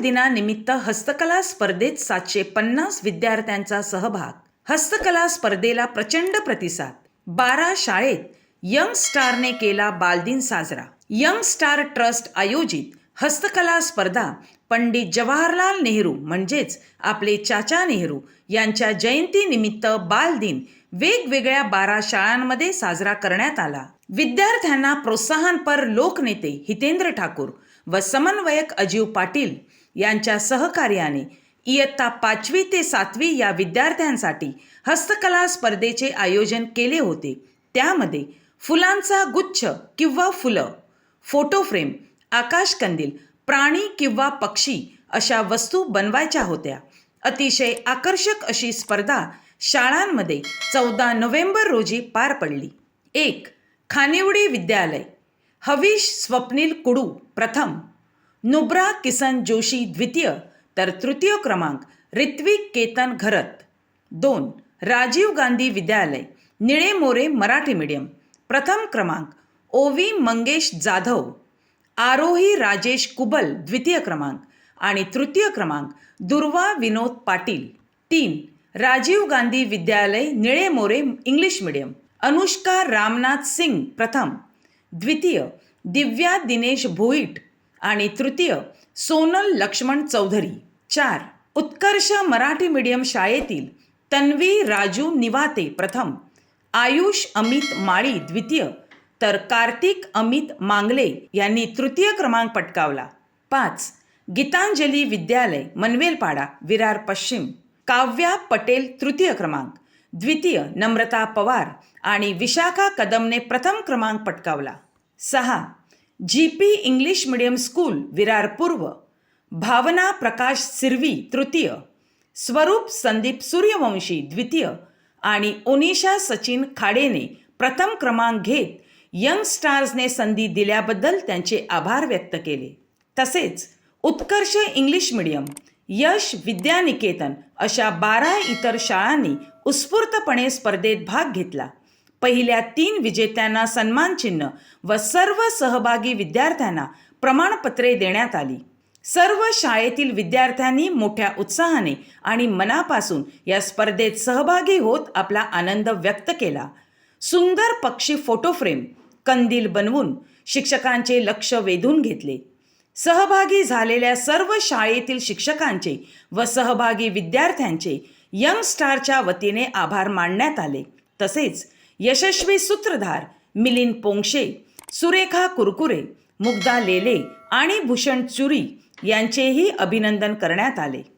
दिनानिमित्त हस्तकला स्पर्धेत सातशे पन्नास विद्यार्थ्यांचा सहभाग. हस्तकला स्पर्धेला प्रचंड प्रतिसाद. बारा शाळेत यंग स्टारने केला बालदिन साजरा. यंग स्टार ट्रस्ट आयोजित हस्तकला स्पर्धा पंडित जवाहरलाल नेहरू म्हणजेच आपले चाचा नेहरू यांच्या जयंतीनिमित्त बालदिन वेगवेगळ्या बारा शाळांमध्ये साजरा करण्यात आला. विद्यार्थ्यांना प्रोत्साहनपर लोकनेते हितेंद्र ठाकूर व समन्वयक अजीव पाटील यांच्या सहकार्याने इयत्ता पाचवी ते सातवी या विद्यार्थ्यांसाठी हस्तकला स्पर्धेचे आयोजन केले होते. त्यामध्ये फुलांचा गुच्छ किंवा फुलं फोटो फ्रेम आकाशकंदील प्राणी किंवा पक्षी अशा वस्तू बनवायच्या होत्या. अतिशय आकर्षक अशी स्पर्धा शाळांमध्ये चौदा नोव्हेंबर रोजी पार पडली. एक खानिवडी विद्यालय. हवीश स्वप्नील कुडू प्रथम. नुब्रा किसन जोशी द्वितीय. तर तृतीय क्रमांक ऋत्विक केतन घरत. दोन. राजीव गांधी विद्यालय निळे मोरे मराठी मीडियम. प्रथम क्रमांक ओवी मंगेश जाधव. आरोही राजेश कुबल द्वितीय क्रमांक. आणि तृतीय क्रमांक दुर्वा विनोद पाटील. तीन. राजीव गांधी विद्यालय निळे मोरे इंग्लिश मीडियम. अनुष्का रामनाथ सिंग प्रथम. द्वितीय दिव्या दिनेश भोईट आणि तृतीय सोनल लक्ष्मण चौधरी. चार उत्कर्ष मराठी मीडियम शाळेतील तन्वी राजू निवाते प्रथम. आयुष अमित माळी द्वितीय तर कार्तिक अमित मांगले यांनी तृतीय क्रमांक पटकावला. पाच गीतांजली विद्यालय मनवेलपाडा विरार पश्चिम. काव्या पटेल तृतीय क्रमांक. द्वितीय नम्रता पवार आणि विशाखा कदमने प्रथम क्रमांक पटकावला. सहा. G P English medium school Virar पूर्व. भावना प्रकाश सिरवी तृतीय. स्वरूप संदीप सूर्यवंशी द्वितीय. आणि ओनिशा सचिन खाडेने प्रथम क्रमांक घेत यंग स्टार्सने संधी दिल्याबद्दल त्यांचे आभार व्यक्त केले. तसेच उत्कर्ष इंग्लिश मिडियम यश विद्यानिकेतन अशा बारा इतर शाळांनी उत्स्फूर्तपणे स्पर्धेत भाग घेतला. पहिल्या तीन विजेत्यांना सन्मानचिन्ह व सर्व सहभागी विद्यार्थ्यांना प्रमाणपत्रे देण्यात आली. सर्व शाळेतील विद्यार्थ्यांनी मोठ्या उत्साहाने आणि मनापासून या स्पर्धेत सहभागी होत आपला आनंद व्यक्त केला. सुंदर पक्षी फोटो फ्रेम कंदील बनवून शिक्षकांचे लक्ष वेधून घेतले. सहभागी झालेल्या सर्व शाळेतील शिक्षकांचे व सहभागी विद्यार्थ्यांचे यंग स्टारच्या वतीने आभार मानण्यात आले. तसेच यशस्वी सूत्रधार मिलिंद पोंगशे सुरेखा कुरकुरे मुग्धा लेले आणि भूषण चुरी यांचेही अभिनंदन करण्यात आले.